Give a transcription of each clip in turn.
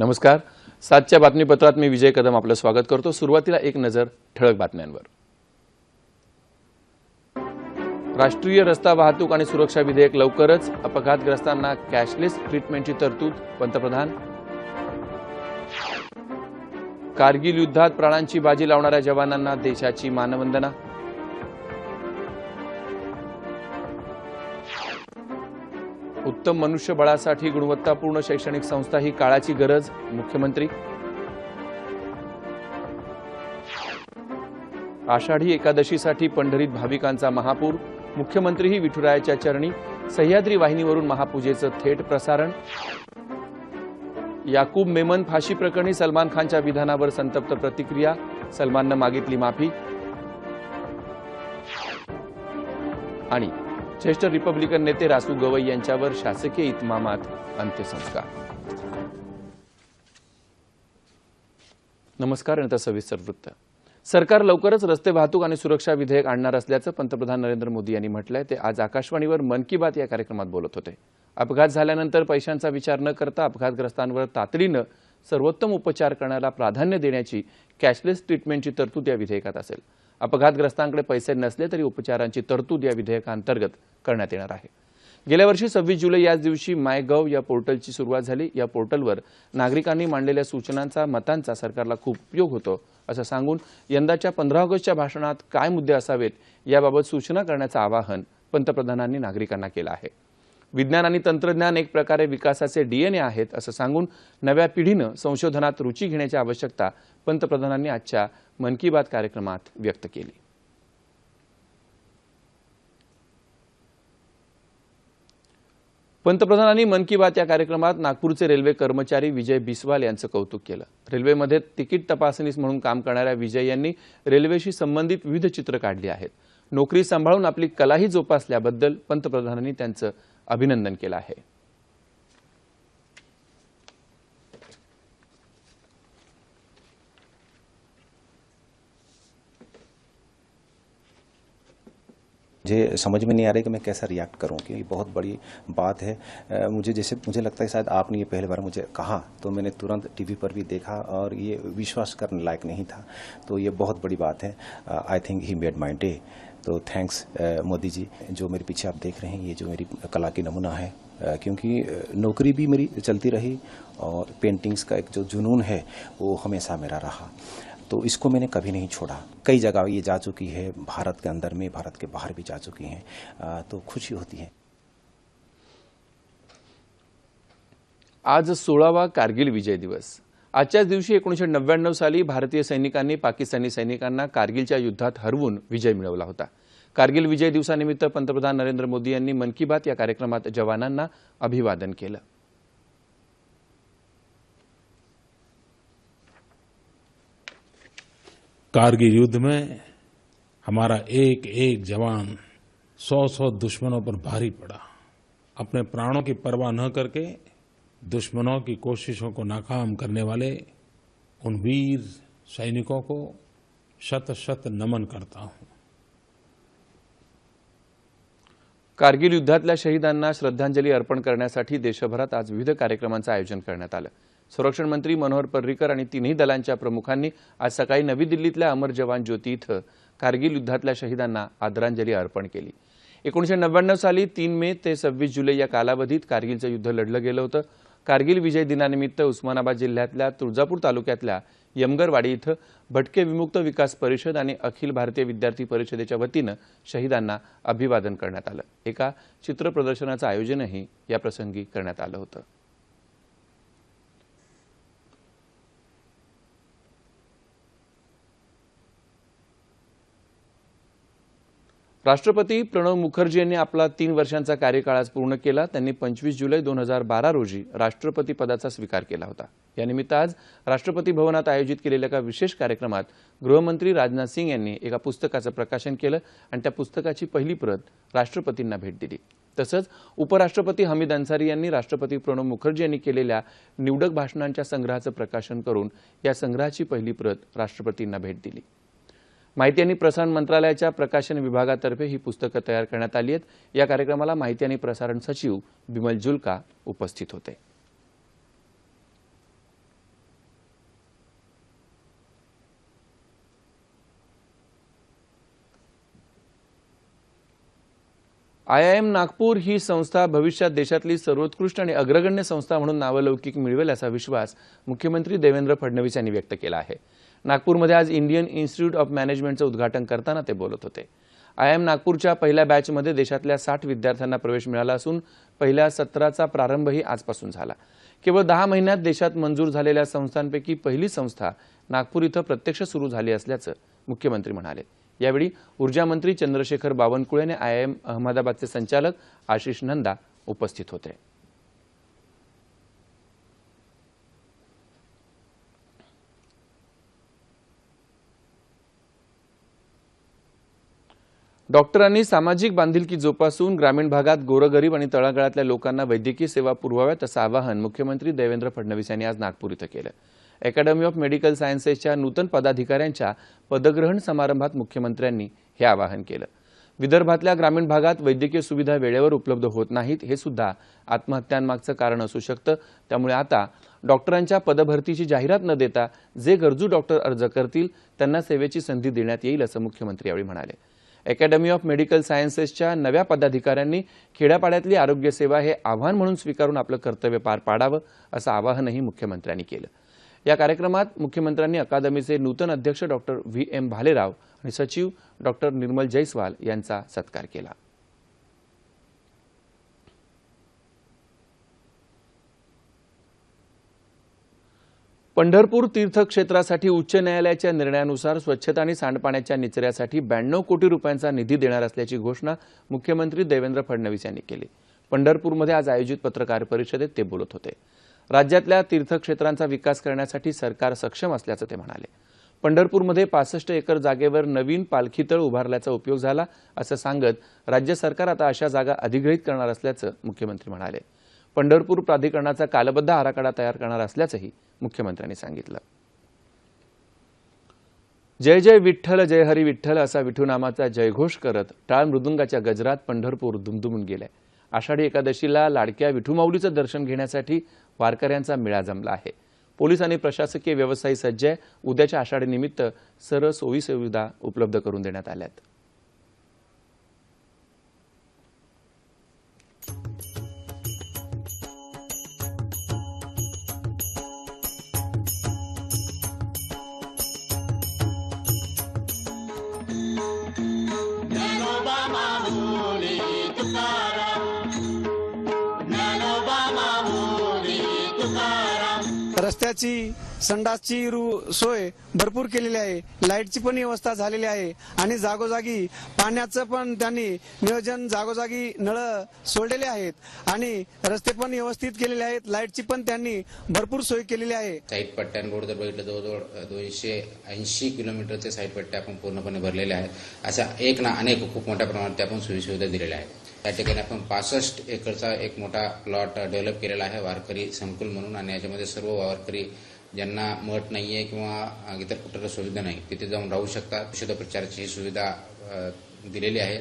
नमस्कार. सातच्या बातमीपत्रात मी विजय कदम आपलं स्वागत करतो. सुरुवातीला एक नजर ठळक बातम्यांवर. राष्ट्रीय रस्ता वाहतूक आणि सुरक्षा विधेयक लवकरच अपघातग्रस्तांना कॅशलेस ट्रीटमेंटची तरतूद पंतप्रधान. कारगिल युद्धात प्राणांची बाजी लावणाऱ्या जवानांना देशाची मानवंदना. उत्तम मनुष्यबळासाठी गुणवत्तापूर्ण शैक्षणिक संस्था ही काळाची गरज मुख्यमंत्री. आषाढी एकादशीसाठी पंढरीत भाविकांचा महापूर मुख्यमंत्रीही विठुरायाच्या चरणी सह्याद्री वाहिनीवरून महापूजेचं थेट प्रसारण. याकूब मेमन फाशी प्रकरणी सलमान खानच्या विधानावर संतप्त प्रतिक्रिया सलमाननं मागितली माफी. आणि ज्येष्ठ रिपब्लिकन नेते रासू गवई यांच्यावर शासकीय इतमामात अंत्यसंस्कार. नमस्कार आणि सविस्तर वृत्त. सरकार लवकरच रस्ते वाहतूक आणि सुरक्षा विधेयक आणणार असल्याचं पंतप्रधान नरेंद्र मोदी यांनी म्हटलंय. ते आज आकाशवाणीवर मन की बात या कार्यक्रमात बोलत होते. अपघात झाल्यानंतर पैशांचा विचार न करता अपघातग्रस्तांवर तातडीनं सर्वोत्तम उपचार करण्याला प्राधान्य देण्याची कॅशलेस ट्रीटमेंटची तरतूद या विधेयकात असेल. अपघातग्रस्तांकडे पैसे नसले तरी उपचारांची तरतूद या विधेयकांतर्गत करण्यात येणार आहे. गेल्या वर्षी सव्वीस जुलै याच दिवशी माय गव्ह या पोर्टलची सुरुवात झाली. या पोर्टलवर नागरिकांनी मांडलेल्या सूचनांचा मतांचा सरकारला खूप उपयोग होतो असं सांगून यंदाच्या पंधरा ऑगस्टच्या भाषणात काय मुद्दे असावेत याबाबत सूचना करण्याचं आवाहन पंतप्रधानांनी नागरिकांना केलं आहे. विज्ञान आणि तंत्रज्ञान एक प्रकारे विकासाचे डीएनए आहेत असं सांगून नव्या पिढीनं संशोधनात रुची घेण्याची आवश्यकता पंतप्रधानांनी आजच्या मन की बात कार्यक्रमात व्यक्त केली. पंतप्रधानांनी मन की बात या कार्यक्रमात नागपूरचे रेल्वे कर्मचारी विजय बिस्वाल यांचं कौतुक केलं. रेल्वेमध्ये तिकीट तपासणीस म्हणून काम करणाऱ्या विजय यांनी रेल्वेशी संबंधित विविध चित्र काढली आहेत. नोकरी सांभाळून आपली कलाही जोपासल्याबद्दल पंतप्रधानांनी त्यांचं अभिनंदन केलं आहे. मुझे समझ में नहीं आ रहा कि मैं कैसा रिएक्ट करूँ, कि ये बहुत बड़ी बात है। मुझे जैसे, मुझे लगता है शायद आपने ये पहली बार मुझे कहा तो मैंने तुरंत टीवी पर भी देखा और ये विश्वास करने लायक नहीं था। तो ये बहुत बड़ी बात है। I think he made my day तो थैंक्स मोदी जी, जो मेरे पीछे आप देख रहे हैं, ये जो मेरी कला की नमूना है क्योंकि नौकरी भी मेरी चलती रही और पेंटिंग्स का एक जो जुनून है, वो हमेशा मेरा रहा। तो इसको मैंने कभी नहीं छोड़ा। कई जगह ये जा चुकी है, भारत के अंदर में, भारत के बाहर भी जा चुकी हैं। तो खुशी होती है। आज सोळावा कारगिल विजय दिवस। आजच्याच दिवशी एकोणीसशे नव्याण्णव साली भारतीय सैनिकांनी पाकिस्तानी सैनिकांना कारगिलच्या युद्धात हरवून विजय मिळवला होता. कारगिल विजय दिवसानिमित्त पंतप्रधान नरेंद्र मोदी यांनी मन की बात या कार्यक्रमात जवानांना अभिवादन केलं. कारगिल युद्ध में हमारा एक एक जवान सौ सौ दुश्मनों पर भारी पड़ा। अपने प्राणों की परवाह न करके दुश्मनों की कोशिशों को नाकाम करने वाले उन वीर सैनिकों को शत शत नमन करता हूं। कारगिल युद्धातल्या शहीदांना श्रद्धांजली अर्पण करण्यासाठी देशभरात आज विविध कार्यक्रमांचं आयोजन करण्यात आलं. संरक्षण मंत्री मनोहर पर्रिकर आणि तिन्ही दलांच्या प्रमुखांनी आज सकाळी नवी दिल्लीतल्या अमर जवान ज्योती इथं कारगिल युद्धातल्या शहीदांना आदरांजली अर्पण केली. एकोणीसशे नव्याण्णव साली तीन मे ते सव्वीस जुलै या कालावधीत कारगिलचं युद्ध लढलं गेलं होतं. कारगिल विजय दिनानिमित्त उस्मानाबाद जिल्ह्यातल्या तुळजापूर तालुक्यातल्या यमगरवाडी इथं भटके विमुक्त विकास परिषद आणि अखिल भारतीय विद्यार्थी परिषदेच्या वतीनं शहीदांना अभिवादन करण्यात आलं. एका चित्र प्रदर्शनाचं आयोजनही या प्रसंगी करण्यात आलं होतं. राष्ट्रपती प्रणव मुखर्जी यांनी आपला तीन वर्षांचा कार्यकाळ आज पूर्ण केला. त्यांनी पंचवीस जुलै दोन हजार बारा रोजी राष्ट्रपती पदाचा स्वीकार केला होता. यानिमित्त आज राष्ट्रपती भवनात आयोजित केलेल्या एका विशेष कार्यक्रमात गृहमंत्री राजनाथ सिंग यांनी एका पुस्तकाचं प्रकाशन केलं आणि त्या पुस्तकाची पहिली प्रत राष्ट्रपतींना भेट दिली. तसंच उपराष्ट्रपती हमीद अन्सारी यांनी राष्ट्रपती प्रणव मुखर्जी यांनी केलेल्या निवडक भाषणांच्या संग्रहाचं प्रकाशन करून या संग्रहाची पहिली प्रत राष्ट्रपतींना भेट दिली. माहिती आणि प्रसारण मंत्रालयाच्या प्रकाशन विभागातर्फे ही पुस्तकं तयार करण्यात आली आहेत. या कार्यक्रमाला माहिती आणि प्रसारण सचिव बिमल जुल्का उपस्थित होते. आयआयएम नागपूर ही संस्था भविष्यात देशातली सर्वोत्कृष्ट आणि अग्रगण्य संस्था म्हणून नावलौकिक मिळवेल असा विश्वास मुख्यमंत्री देवेंद्र फडणवीस यांनी व्यक्त केला आहे. नागपूरमध्ये आज इंडियन इन्स्टिट्यूट ऑफ मॅनेजमेंटचं उद्घाटन करताना ते बोलत होते. आय एम नागपूरच्या पहिल्या बॅचमध्ये देशातल्या साठ विद्यार्थ्यांना प्रवेश मिळाला असून पहिल्या सत्राचा प्रारंभही आजपासून झाला. केवळ दहा महिन्यात देशात मंजूर झालेल्या संस्थांपैकी पहिली संस्था नागपूर इथं प्रत्यक्ष सुरू झाली असल्याचं मुख्यमंत्री म्हणाले. यावेळी ऊर्जामंत्री चंद्रशेखर बावनकुळे आणि आय एम अहमदाबादचे संचालक आशिष नंदा उपस्थित होते. डॉक्टरांनी सामाजिक बांधिलकी जोपासून ग्रामीण भागात गोरगरीब आणि तळागाळातल्या लोकांना वैद्यकीय सेवा पुरवाव्यात असं आवाहन मुख्यमंत्री देवेंद्र फडणवीस यांनी आज नागपूर इथं केलं. अकॅडमी ऑफ मेडिकल सायन्सेसच्या नूतन पदाधिकाऱ्यांच्या पदग्रहण समारंभात मुख्यमंत्र्यांनी हे आवाहन केलं. विदर्भातल्या ग्रामीण भागात वैद्यकीय सुविधा वेळेवर उपलब्ध होत नाहीत हे सुद्धा आत्महत्यांमागचं कारण असू शकतं. त्यामुळे आता डॉक्टरांच्या पदभरतीची जाहिरात न देता जे गरजू डॉक्टर अर्ज करतील त्यांना सेवेची संधी देण्यात येईल असं मुख्यमंत्री यावेळी म्हणाले. अकॅडमी ऑफ मेडिकल सायन्सेसच्या नव्या पदाधिकाऱ्यांनी खेड्यापाड्यातली आरोग्यसेवा हे आव्हान म्हणून स्वीकारून आपलं कर्तव्य पार पाडावं असं आवाहनही मुख्यमंत्र्यांनी केलं. या कार्यक्रमात मुख्यमंत्र्यांनी अकादमीचे नूतन अध्यक्ष डॉक्टर व्ही एम भालेराव आणि सचिव डॉक्टर निर्मल जैस्वाल यांचा सत्कार केला. पंढरपूर तीर्थक्षेत्रासाठी उच्च न्यायालयाच्या निर्णयानुसार स्वच्छता आणि सांडपाण्याच्या निचऱ्यासाठी ब्याण्णव कोटी रुपयांचा निधी देणार असल्याची घोषणा मुख्यमंत्री देवेंद्र फडणवीस यांनी केली. पंढरपूरमध्ये आज आयोजित पत्रकार परिषदेत ते बोलत होते. राज्यातल्या तीर्थक्षेत्रांचा विकास करण्यासाठी सरकार सक्षम असल्याचं ते म्हणाले. पंढरपूरमध्ये पासष्ट एकर जागेवर नवीन पालखीतळ उभारल्याचा उपयोग झाला असं सांगत राज्य सरकार आता अशा जागा अधिग्रहित करणार असल्याचं मुख्यमंत्री म्हणाले. पंढरपूर प्राधिकरणाचा कालबद्ध आराखडा तयार करणार असल्याचंही मुख्यमंत्र्यांनी सांगितलं. जय जय विठ्ठल जय हरी विठ्ठल असा विठूनामाचा जयघोष करत टाळ मृदुंगाच्या गजरात पंढरपूर दुमदुमून गेलंय. आषाढी एकादशीला लाडक्या विठूमाऊलीचं दर्शन घेण्यासाठी वारकऱ्यांचा मेळा जमला आहे. पोलीस आणि प्रशासकीय व्यवसायी सज्ज आहे. उद्याच्या आषाढीनिमित्त सर्व सोयी सुविधा उपलब्ध करून देण्यात आल्यात. रस्त्याची संडासची सोय भरपूर केलेली आहे. लाईटची पण व्यवस्था झालेली आहे. आणि जागोजागी पाण्याचं पण त्यांनी नियोजन जागोजागी नळ सोडलेले आहेत. आणि रस्ते पण व्यवस्थित केलेले आहेत. लाईटची पण त्यांनी भरपूर सोय केलेली आहे. साईट पट्ट्यांवर जर बघितलं जवळजवळ दोनशे ऐंशी किलोमीटरचे साईड पट्ट्या आपण पूर्णपणे भरलेल्या आहेत. अशा एक ना अनेक खूप मोठ्या प्रमाणात त्या पण सोयीसुविधा दिलेल्या आहेत. त्या ठिकाणी आपण पासष्ट एकरचा एक मोठा प्लॉट डेव्हलप केलेला आहे वारकरी संकुल म्हणून. आणि याच्यामध्ये सर्व वारकरी ज्यांना मठ नाहीये किंवा इतर कुठल्या सुविधा नाही तिथे जाऊन राहू शकतात. औषधोपचाराची प्रचाराची ही सुविधा दिलेली आहे.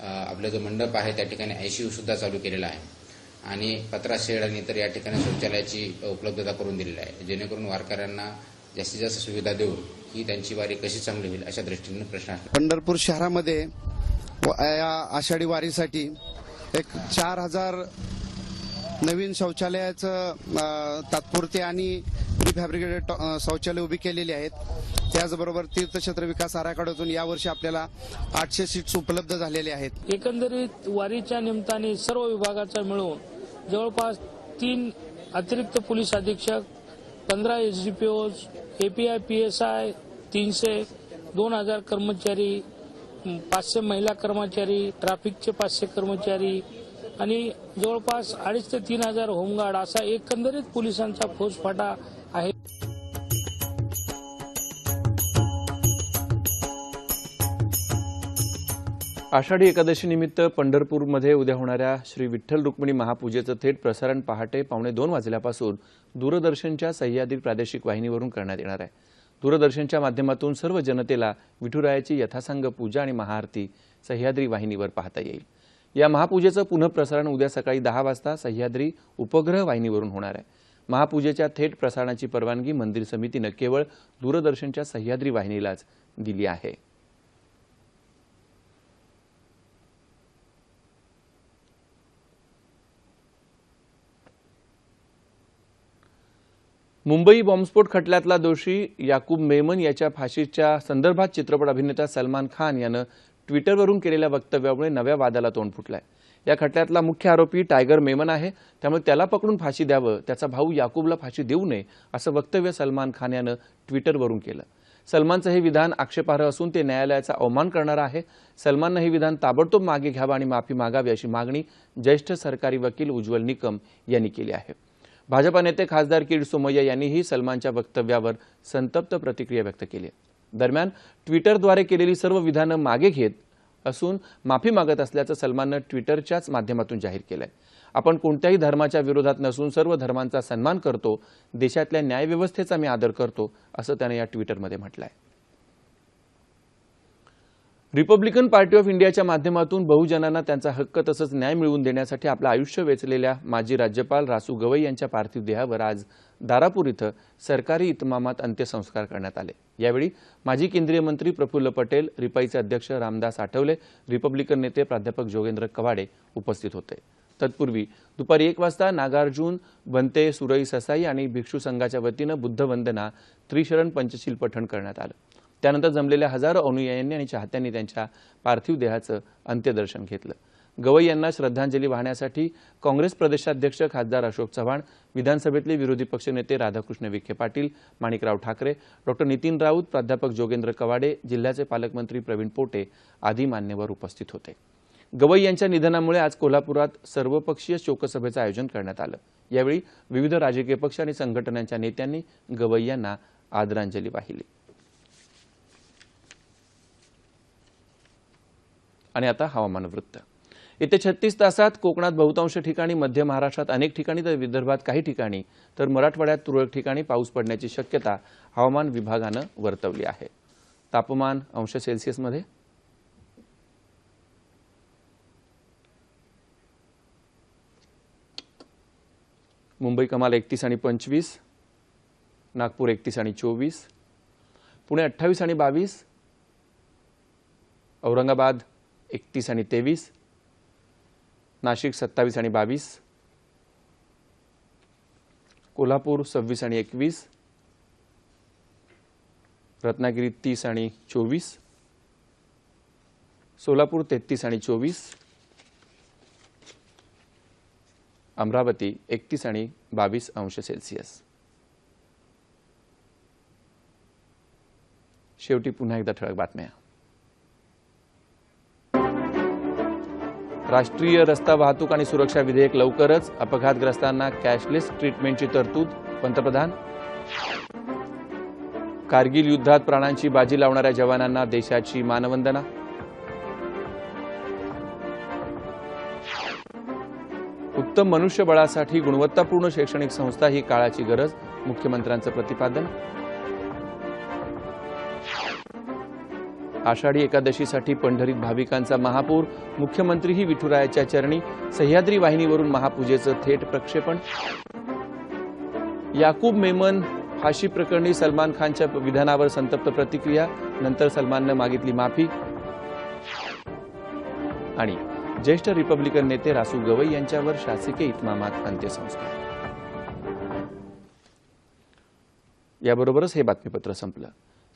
आपलं आपला जो मंडप आहे त्या ठिकाणी आयसीयू सुद्धा चालू केलेला आहे. आणि पत्रा शेड आणि इतर या ठिकाणी शौचालयाची उपलब्धता करून दिलेली आहे. जेणेकरून वारकऱ्यांना जास्तीत जास्त सुविधा देऊन ही त्यांची वारी कशी चांगली होईल अशा दृष्टीने प्रश्न आहे पंढरपूर शहरामध्ये या आषाढी वारीसाठी एक चार हजार नवीन शौचालयाचं तात्पुरते आणि प्रीफॅब्रिकेटेड टॉ- शौचालय उभी केलेली आहेत. त्याचबरोबर तीर्थक्षेत्र विकास आराखड्यातून यावर्षी आपल्याला आठशे सीट्स उपलब्ध झालेले आहेत. एकंदरीत वारीच्या निमित्ताने सर्व विभागाचा मिळून जवळपास तीन अतिरिक्त पोलीस अधीक्षक पंधरा एसडीपीओ एपीआय पीएसआय तीनशे दोन हजार कर्मचारी पाचशे महिला कर्मचारी ट्रॅफिकचे पाचशे कर्मचारी आणि जवळपास अडीच ते तीन हजार होमगार्ड असा एकंदरीत पोलिसांचा फौजफाटा आहे. आषाढी एकादशीनिमित्त पंढरपूरमध्ये उद्या होणाऱ्या श्री विठ्ठल रुक्मिणी महापूजेचं थेट प्रसारण पहाटे पावणे दोन वाजल्यापासून दूरदर्शनच्या सह्याद्री प्रादेशिक वाहिनीवरून करण्यात येणार आहे. दूरदर्शनच्या माध्यमातून सर्व जनतेला विठुरायाची यथासांग पूजा आणि महाआरती सह्याद्री वाहिनीवर पाहता येईल. या महापूजेचं पुनःप्रसारण उद्या सकाळी दहा वाजता सह्याद्री उपग्रह वाहिनीवरून होणार आहे. महापूजेच्या थेट प्रसारणाची परवानगी मंदिर समितीनं केवळ दूरदर्शनच्या सह्याद्री वाहिनीलाच दिली आहे. मुंबई बॉम्बस्फोट खटल्यातला दोषी याकूब मेमन याच्या फाशीच्या संदर्भात चित्रपट अभिनेता सलमान खान यानं ट्विटरवरून केलेल्या वक्तव्यामुळे नव्या वादाला तोंड फुटलंय. या खटल्यातला मुख्य आरोपी टायगर मेमन आहे. त्यामुळे त्याला पकडून फाशी द्यावं त्याचा भाऊ याकूबला फाशी देऊ नये असं वक्तव्य सलमान खान यानं ट्विटरवरून केलं. सलमानचं हे विधान आक्षेपार्ह असून ते न्यायालयाचा अवमान करणारं आहे. सलमाननं हे विधान ताबडतोब मागे घ्यावं आणि माफी मागावी अशी मागणी ज्येष्ठ सरकारी वकील उज्ज्वल निकम यांनी केली आहे. भाजपा नेते खासदार किड सोमय्या यांनीही सलमानच्या वक्तव्यावर संतप्त प्रतिक्रिया व्यक्त केली आहे. दरम्यान ट्विटरद्वारे केलेली सर्व विधानं मागे घेत असून माफी मागत असल्याचं सलमाननं ट्विटरच्याच माध्यमातून जाहीर केलंय. आपण कोणत्याही धर्माच्या विरोधात नसून सर्व धर्मांचा सन्मान करतो देशातल्या न्यायव्यवस्थेचा मी आदर करतो असं त्यानं या ट्विटरमध्ये म्हटलं आहे रिपब्लिकन पार्टी ऑफ इंडियाच्या माध्यमातून बहुजनांना त्यांचा हक्क तसंच न्याय मिळवून देण्यासाठी आपलं आयुष्य वेचलेल्या माजी राज्यपाल रासू गवई यांच्या पार्थिव देहावर आज दारापूर इथं सरकारी इतमामात अंत्यसंस्कार करण्यात आले. यावेळी माजी केंद्रीय मंत्री प्रफुल्ल पटेल रिपाईचे अध्यक्ष रामदास आठवले रिपब्लिकन नेते प्राध्यापक जोगेंद्र कवाडे उपस्थित होते. तत्पूर्वी दुपारी एक वाजता नागार्जुन बनते सुरई ससाई आणि भिक्षू संघाच्या वतीनं बुद्धवंदना त्रिशरण पंचशील पठण करण्यात आलं. त्यानंतर जमलेल्या हजारो अनुयायांनी आणि चाहत्यांनी त्यांच्या पार्थिव देहाचं अंत्यदर्शन घेतलं. गवई यांना श्रद्धांजली वाहण्यासाठी काँग्रेस प्रदेशाध्यक्ष खासदार अशोक चव्हाण विधानसभेतले विरोधी पक्षनेते राधाकृष्ण विखे पाटील माणिकराव ठाकरे डॉक्टर नितीन राऊत प्राध्यापक जोगेंद्र कवाडे जिल्ह्याचे पालकमंत्री प्रवीण पोटे आदी मान्यवर उपस्थित होते. गवई यांच्या निधनामुळे आज कोल्हापुरात सर्वपक्षीय शोकसभेचं आयोजन करण्यात आलं. यावेळी विविध राजकीय पक्ष आणि संघटनांच्या नेत्यांनी गवई यांना आदरांजली वाहिली. आणि आता हवामान वृत्त. येत्या छत्तीस तासात कोकणात बहुतांश ठिकाणी मध्य महाराष्ट्रात अनेक ठिकाणी तर विदर्भात काही ठिकाणी तर मराठवाड्यात तुरळक ठिकाणी पाऊस पडण्याची शक्यता हवामान विभागानं वर्तवली आहे. तापमान अंश सेल्सिअसमध्ये मुंबई कमाल एकतीस आणि पंचवीस नागपूर एकतीस आणि चोवीस पुणे अठ्ठावीस आणि बावीस औरंगाबाद एकतीस आणि तेवीस नाशिक सत्तावीस आणि बावीस कोल्हापूर सव्वीस आणि एकवीस रत्नागिरी तीस आणि चोवीस सोलापूर तेहतीस आणि चोवीस अमरावती एकतीस आणि बावीस अंश सेल्सिअस. शेवटी पुन्हा एकदा ठळक बातम्या. राष्ट्रीय रस्ता वाहतूक आणि सुरक्षा विधेयक लवकरच अपघातग्रस्तांना कॅशलेस ट्रीटमेंटची तरतूद. पंतप्रधान. कारगिल युद्धात प्राणांची बाजी लावणाऱ्या जवानांना देशाची मानवंदना. उत्तम मनुष्यबळासाठी गुणवत्तापूर्ण शैक्षणिक संस्था ही काळाची गरज मुख्यमंत्र्यांचं प्रतिपादन. आषाढी एकादशीसाठी पंढरीत भाविकांचा महापूर मुख्यमंत्रीही विठुरायाच्या चरणी सह्याद्री वाहिनीवरून महापूजेचं थेट प्रक्षेपण. याकूब मेमन फाशी प्रकरणी सलमान खानच्या विधानावर संतप्त प्रतिक्रिया नंतर सलमाननं मागितली माफी. आणि ज्येष्ठ रिपब्लिकन नेते रासू गवई यांच्यावर शासकीय इतमामात अंत्यसंस्कार. याबरोबरच हे बातमीपत्र संपलं.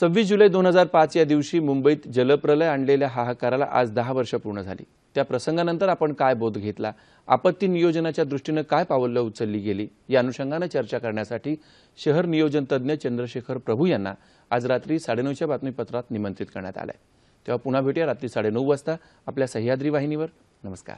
सव्वीस जुलै दोन हजार पाच या दिवशी मुंबईत जलप्रलय आणलेल्या हाहाकाराला आज दहा वर्ष पूर्ण झाली. त्या प्रसंगानंतर आपण काय बोध घेतला? आपत्ती नियोजनाच्या दृष्टीनं काय पावलं उचलली गेली? या अनुषंगानं चर्चा करण्यासाठी शहर नियोजन तज्ज्ञ चंद्रशेखर प्रभू यांना आज रात्री साडेनऊच्या बातमीपत्रात निमंत्रित करण्यात आलंय. तेव्हा पुन्हा भेटूया रात्री साडेनऊ वाजता आपल्या सह्याद्री वाहिनीवर. नमस्कार.